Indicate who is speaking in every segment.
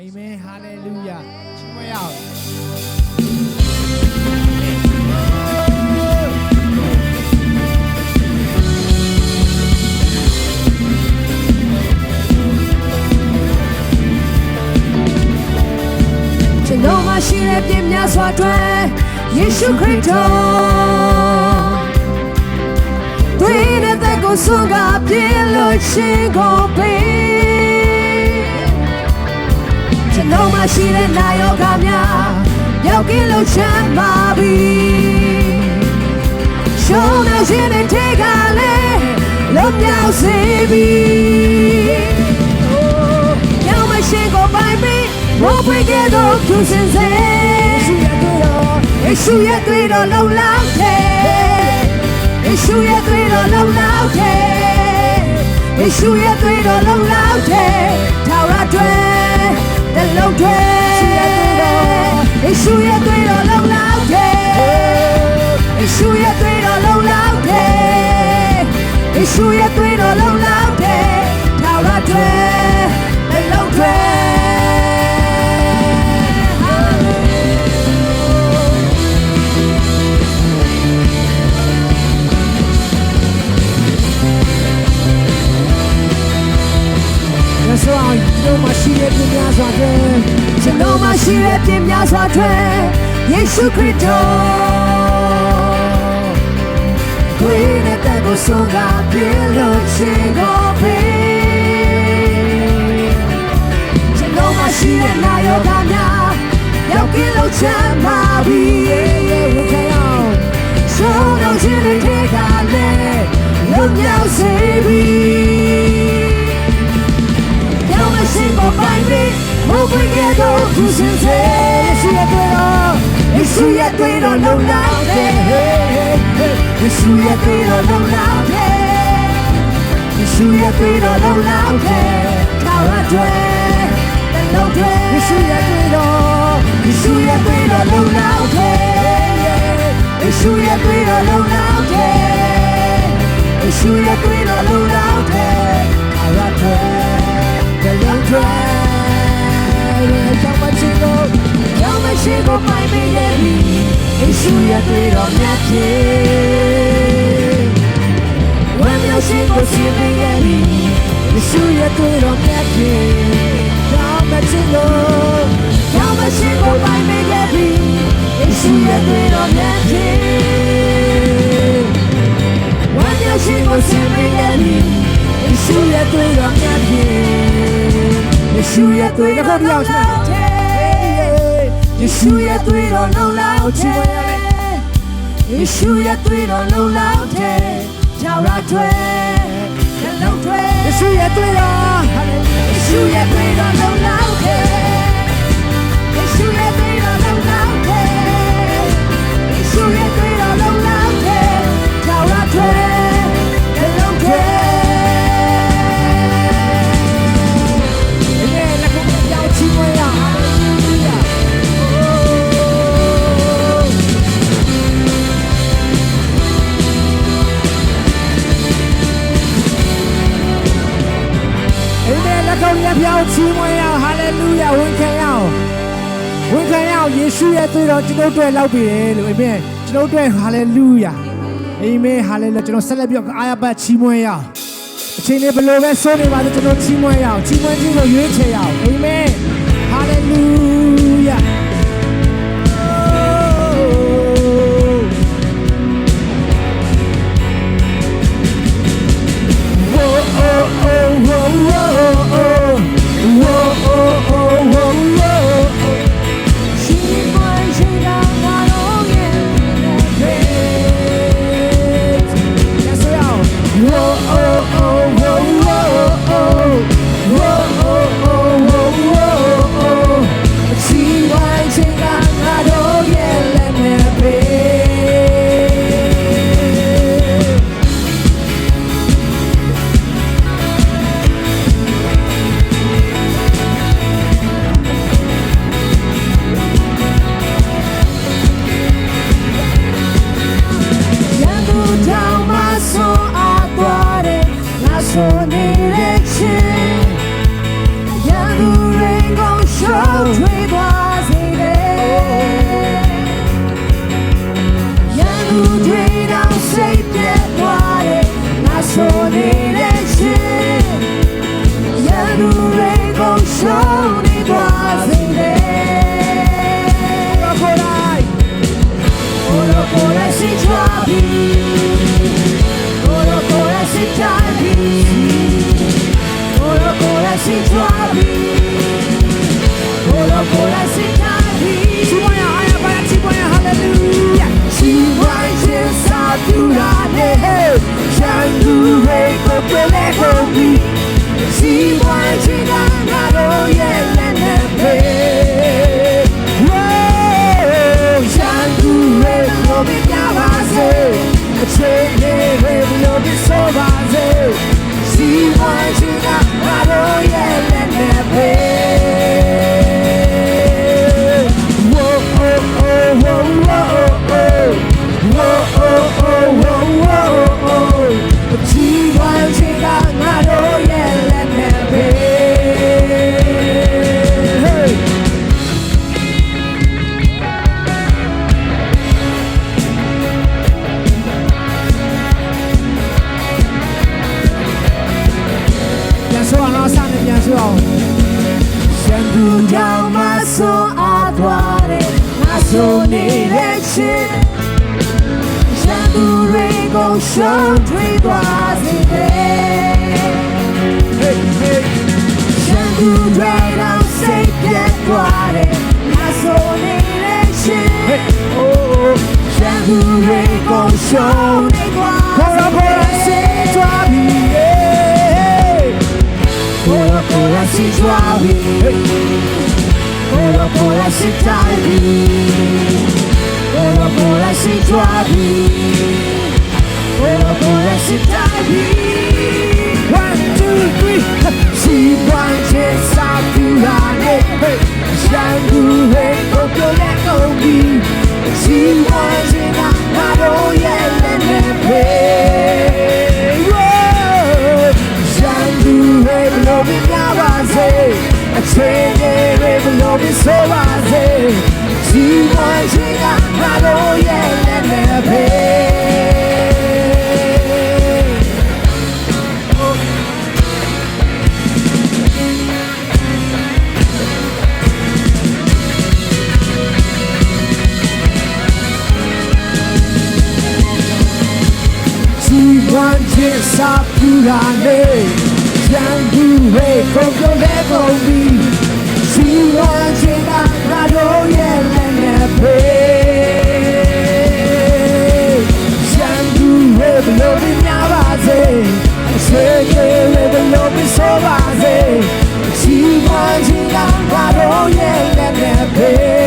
Speaker 1: အာမင်ဟာလေလုယာချီးမွမ်းရအောင်
Speaker 2: ကျွန်တော်မှရှိတဲ့ပြင်းများစွာအတွက်ယေရှုခရစ်တော်တွေ့တဲ့ကိုဆုံးကပြင်းလို့ရှင်ကိုပေး လုံးမရှိတဲ့နာယောဂများရောက်ကင်းလို့ချမ်းသာပြီရှုံးနေခြင်းနဲ့ထိတ်ကလေးလွတ်မြောက်စေပြီရောမရှိကိုပိုင်ပြီးမောပွေကေတော့သူစင်စေယေရှုရဲ့တွေ့တော်လုံလောက်တယ်ယေရှုရဲ့တွေ့တော်လုံလောက်တယ်ယေရှုရဲ့တွေ့တော်လုံလောက်တယ်ထာဝရတွေ့ လောက်တွေယေရှုရဲ့သွေးတော်ယေ
Speaker 1: ရှုရဲ့သွေး ကျွန်တော်မရှိတဲ့ပြင်းများစွာတဲ့
Speaker 2: ကျွန်တော်မှရှိတဲ့ပြင်းများစွာတွေယေရှုခရစ်တော်ကိုယ်နဲ့တကိုဆုံးကပြေလို့ချင်ကိုပေးကျွန်တော်မှရှိတဲ့နာယောဂများရောက်ကင်းလို့ချမ်းပါပြီ
Speaker 1: ဝတ်ခံရအောင်
Speaker 2: ဆုံးတော့ခြင်းတဲ့ထဲကလည်းလွတ်မြောက်စေပြီ obrigado tu sincero Jesús ya tuero Jesús ya tuero no naute Jesús ya tuero no naute Jesús ya tuero no naute Kawa tue Tano tue Jesús ya tuero Jesús ya tuero no naute Jesús ya tuero no naute Jesús ya tuero no naute Kawa tue Tano tue ရဲ့ကြောင့်မချင်လို့ကြောင့်မရှိကိုပိုင်မရဲ့ဒီယေရှုရဲ့တွေ့တော်မြတ်ဖြစ်ဝမ်းမြောက်ခြင်းကိုစီမင်းရဲ့ဒီယေရှုရဲ့တွေ့တော်မြတ်ဖြစ်ကြောင့်မချင်လို့ကြောင့်မရှိကိုပိုင်မရဲ့ဒီယေရှုရဲ့တွေ့တော်မြတ်ဖြစ်ဝမ်းမြောက်ခြင်းကိုစီမင်းရဲ့ဒီယေရှုရဲ့တွေ့တော်မြတ်ဖြစ် ယေရှုရဲ့သွေးတော်ကိုပြောင်းချမ်းယေရှုရဲ့သွေးတော်လုံလောက်တယ်ယေရှုရဲ့သွေးတော်လုံလောက်တယ်ကြောက်ရတွေ့နှလုံးသွေးယေရှုရဲ့သွေးတော်ယေရှုရဲ့သွေးတော်လုံလောက်တယ်ယေရှုရဲ့သွေး
Speaker 1: တော်လုံလောက်တယ်ယေရှုရဲ့သွေးတော်လုံလောက်တယ်ကြောက်ရတွေ့ ခုပ်လက်ပြောင်းချီးမွမ်းရအောင်ဟာလေလုယာဝန်ခံရအောင်ဝန်ခံရအောင်ယေရှုရဲ့သွေးတော်ကျွန်တော်တို့လောက်ပြီလေလို့အာမင်ကျွန်တော်တို့ဟာလေလုယာအာမင်ဟာလေလုယာကျွန်တော်ဆက်လက်ပြီးတော့အားရပတ်ချီးမွမ်းရအောင်အချိန်လေးဘယ်လိုပဲစိုးနေပါစေကျွန်တော်ချီးမွမ်းရအောင်ချီးမွမ်းခြင်းကိုရွေးချယ်ရအောင်အာမင်ဟာလေလုယာဝိုးအိုအိုဝိုးဝိုးအို
Speaker 2: ကိုရာစီကြွား
Speaker 1: ပြီ Hey
Speaker 2: ကိုရာကိုရာစီတိုင်းပြီကိုရာကိုရာစီကြွားပြီကိုရာကိုရာစီတိုင်းပြီ
Speaker 1: One two three
Speaker 2: စီပွန်ချစ်စာပြလာနေ
Speaker 1: Hey
Speaker 2: ရှမ်းသူတွေကိုပြောလဲကုန်ပြီစီပွ န်ချစ်ကငါတို့ရဲ့လက်နဲ့ပဲရှမ်းသူတွေဘလို့ပြပြပါစေအချိန်တွေဘလို့ ပြဆိုပါစေဒီမချင်ကငါတို့ရဲ့လက်နဲ့ပဲ
Speaker 1: စီဝမ်းချစ်စာပြူလာနေရန်သူတွေကိုပြောလဲကုန်ပြီစီဝမ်းချစ်ကငါတို့ရဲ့လက်နဲ့ပဲရန်သူတွေဘလို့ပြများပါစေအချိန်တွေဘလို့ပြဆိုပါစေစီဝမ်းချစ်ကငါတို့ရဲ့လက်နဲ့ပဲ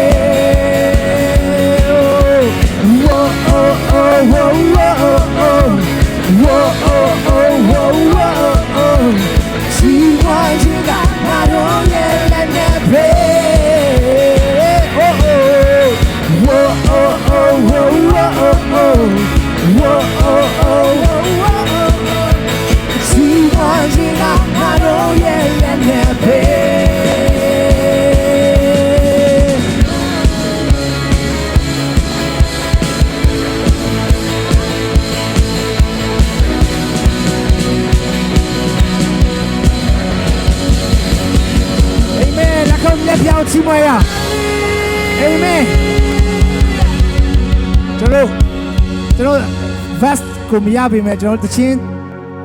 Speaker 1: ကိုမရပါမယ်ကျွန်တော်တချင်း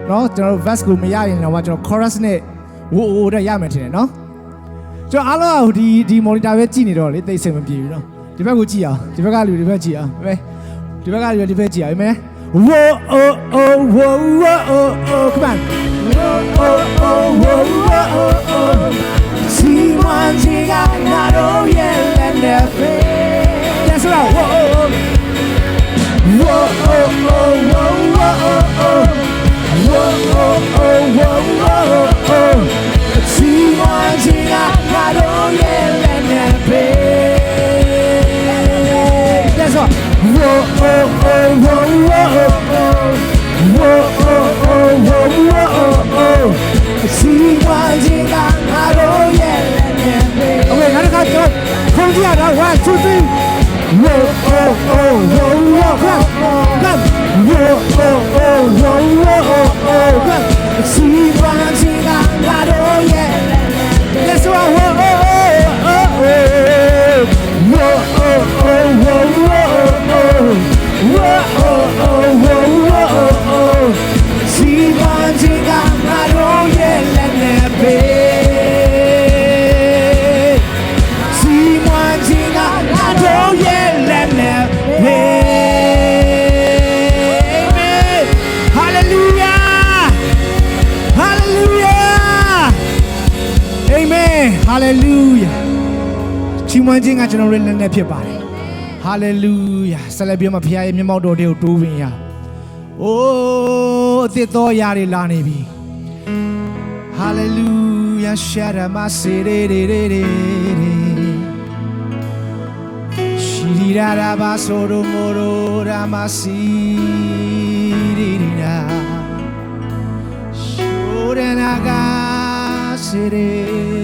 Speaker 1: เนาะကျွန်တော် vest ကိုမရရင်တော့ကျွန်တော် chorus နဲ့ဝိုးဝိုးတဲ့ရမယ်ထင်တယ်เนาะကျွန်တော်အားလုံးကဒီဒီ monitor ပဲကြည့်နေတော့လေသိစိတ်မပြေဘူးเนาะဒီဘက်ကိုကြည့်အောင်ဒီဘက်ကလူဒီဘက်ကြည့်အောင်ပဲဒီဘက်ကလူဒီဘက်ကြည့်အောင်အာမင် Whoa oh oh whoa whoa oh oh come on Whoa oh oh whoa whoa oh oh
Speaker 2: စီမံကြီးကငါတို့ လ
Speaker 1: ည်းနဲ့ဖြစ်ပါတယ် Hallelujah. ဆက်လက်ပြီးမှဖခင်ရဲ့မျက်မှောက်တော်တွေကိုတိုးဝင်ရအောင်။အိုးအသစ်သောຢာတွေလာနေပြီ Hallelujah. Shara masere re re re re. Shirira ra ba soro moro ra masirira. Shorena ga sere nororo.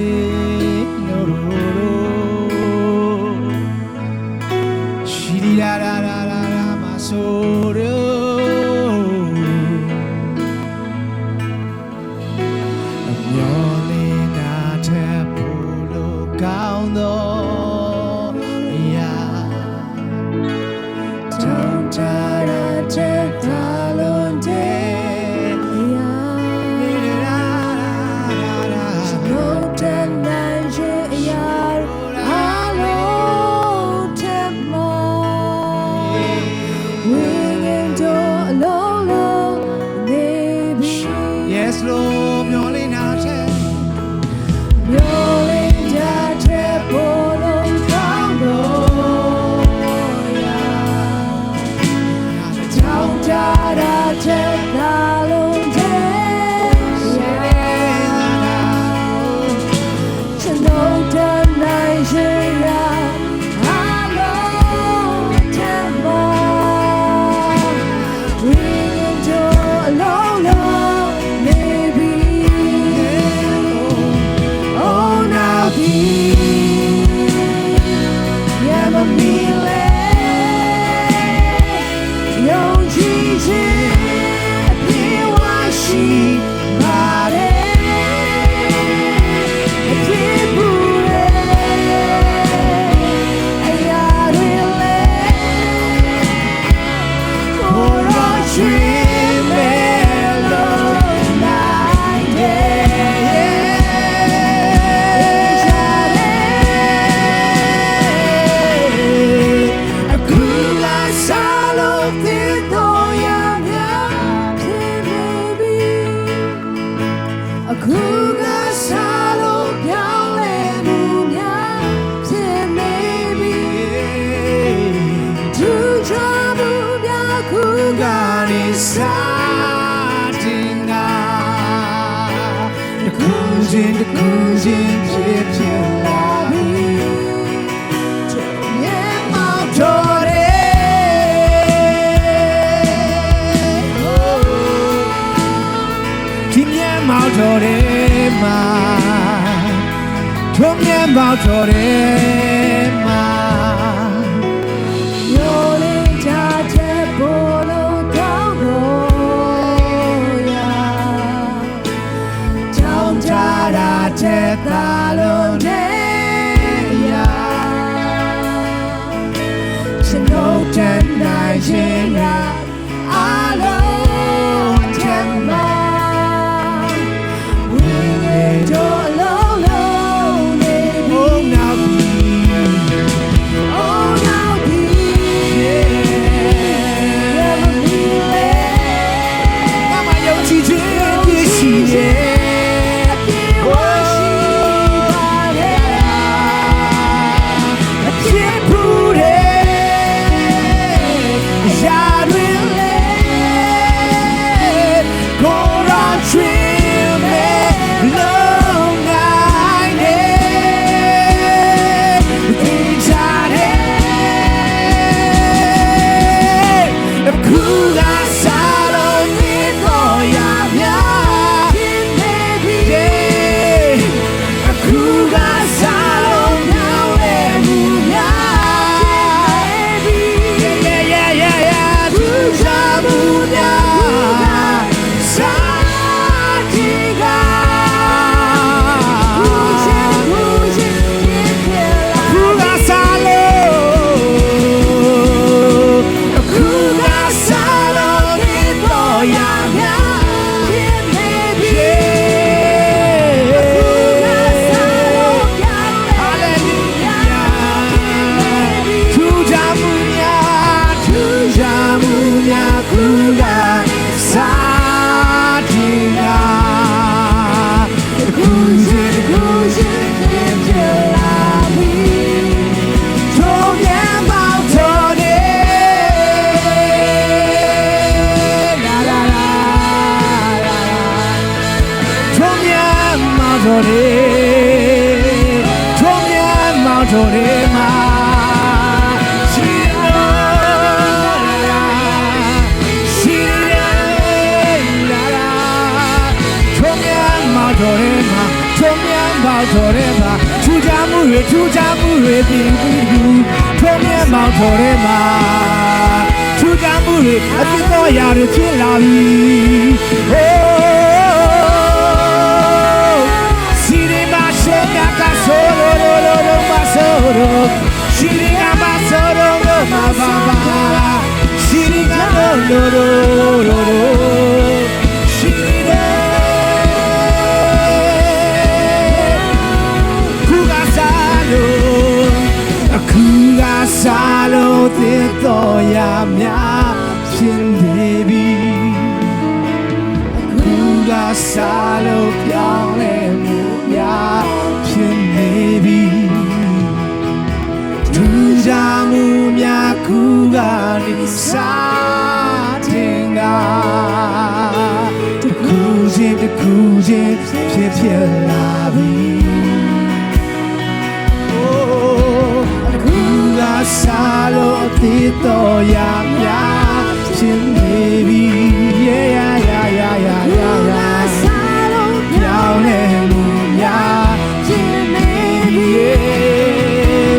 Speaker 1: project သေးတော်ရာများရှင်နေပြီ yeah yeah yeah yeah yeah yeah yeah
Speaker 2: စားလုံး
Speaker 1: ပြောင်းလဲမှုများ
Speaker 2: ခြင်းနေပြီ
Speaker 1: yeah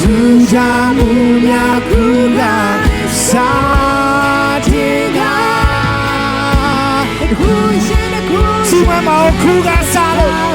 Speaker 1: သူချာမှုများခုကစာတင်က
Speaker 2: ခုရှင်တစ်ခု
Speaker 1: စီမမောင်ခုကစားလို့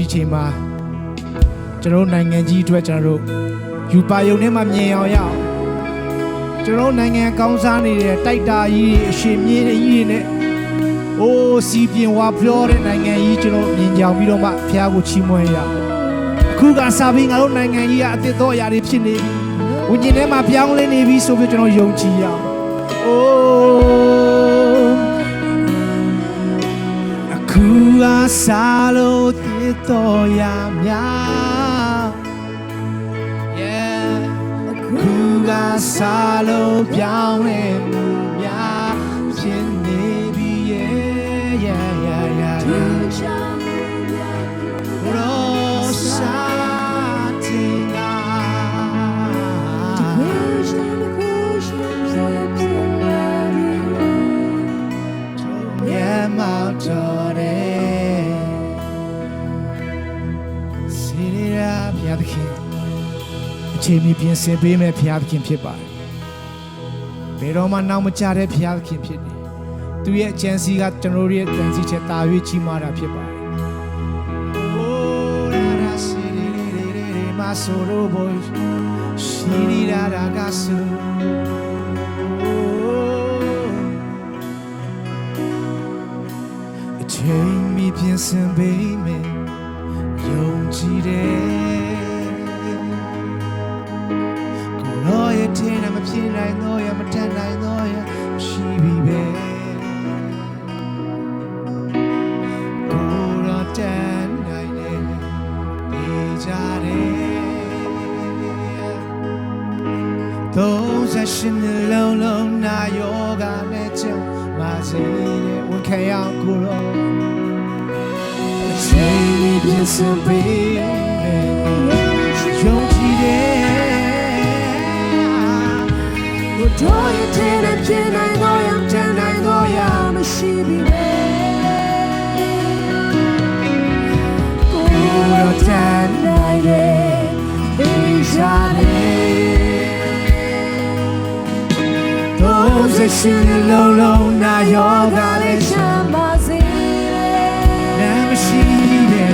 Speaker 2: ဒီချိန်မှာကျွ
Speaker 1: န်တော်တို့နိုင်ငံကြီးအတွက်ကျွန်တော်တို့ယူပါယုံထဲမှာမြင်အောင်ရအောင်ကျွန်တော်တို့နိုင်ငံကောင်းစားနေတဲ့တိုက်တာကြီးတွေအရှင်မြင့်ကြီးတွေနဲ့အိုးစီပြင်းဝါပြောတဲ့နိုင်ငံကြီးကျွန်တော်မြင်ကြအောင်ပြီးတော့မှဖះကိုချီးမွမ်းရအောင်အခုကစားပြီးငါတို့နိုင်ငံကြီးကအသစ်တော်အရာတွေဖြစ်နေပြီဝိညာဉ်ထဲမှာပြောင်းလဲနေပြီဆိုပြီးကျွန်တော်ယုံကြည်ရအောင်အိုးအခုကစားလို့ တည်တော်ရများ Yeah အခုကစားလို့ပြောင်းလဲမှုများဖြစ်နေပြီ Yeah
Speaker 2: ချိ
Speaker 1: န်မီပြင်ဆင်ပေးမဲ့ဘုရားသခင်ဖြစ်ပါတယ်ဘယ်တော့မှနောက်မကျတဲ့ဘုရားသခင်ဖြစ်တယ်သူရဲ့အကြံစီကကျွန်တော်တို့ရဲ့ကြံစီချက်တာ၍ကြီးမားတာဖြစ်ပါတယ်အိုးရာရာစီရီရီရီရီမဆိုရိုဘိုရှိရီရာရာကဆူအိုးအချိန်မီပြင်ဆင်ပေးမယ်ယုံကြည်တယ် ထင်တာမဖြစ်နိုင်တော့ရမတတ်နိုင်တော့ရရှိပြီပဲကိုရောတတ်နိုင်တယ်ဒီကြတယ်သုံးဆက်ရှင်လုံးလုံးနာယောဂနဲ့ကြုံပါစေတဲ့ဝန်ခံရအောင်ကိုရောအချိန်မီပြင် တို့
Speaker 2: ရဲ့တဲ့နဲ့ဖြစ်နိုင်တော့ရတန်နိုင်တော့ရမရှိပြီလေကိုယ်တန်နိုင်တယ်ဒီရှာလေ
Speaker 1: သုံးဆက်ရှင်လုံးလုံးနာယောဂ
Speaker 2: က
Speaker 1: နဲ့
Speaker 2: လေးချ
Speaker 1: ကြုံ
Speaker 2: မ်းပါစေ
Speaker 1: လမ်းမရှိတဲ့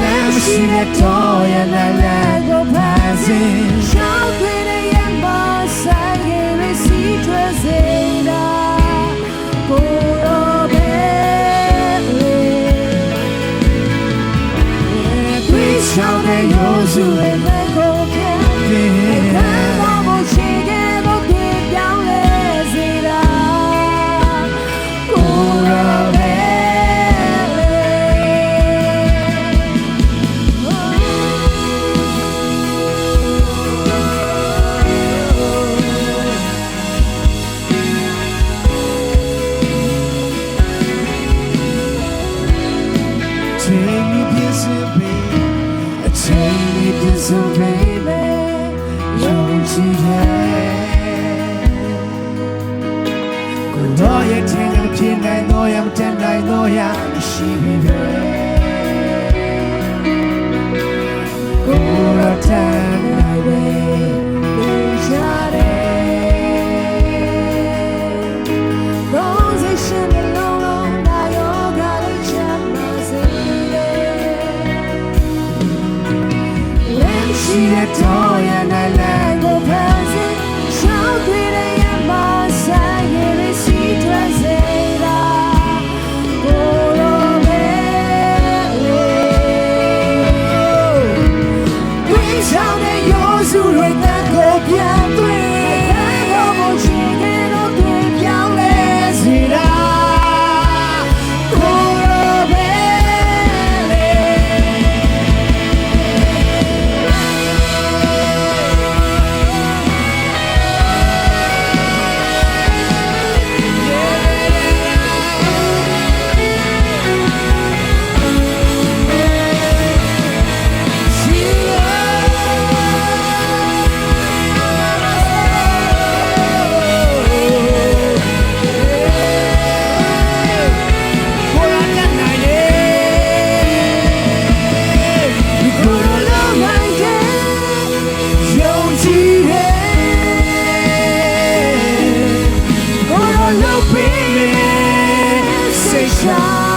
Speaker 1: လမ်းမရှိတဲ့တော့ရလာလာကိုဖန်ဆင်း
Speaker 2: ရှောက်ခွေတဲ့ရဲ့မဆိုင် တွေ့ချောင်းတဲ့ရိုးစုရဲ့ So baby ယုံကြည်ရဲ့ကိုတော့ရဲ့ချင်းကဖြစ်နိုင်တော့ရမတန်နိုင်တော့ရရှိပြီပဲကိုတော့တန် my life. ပေးမယ်စိတ်ချ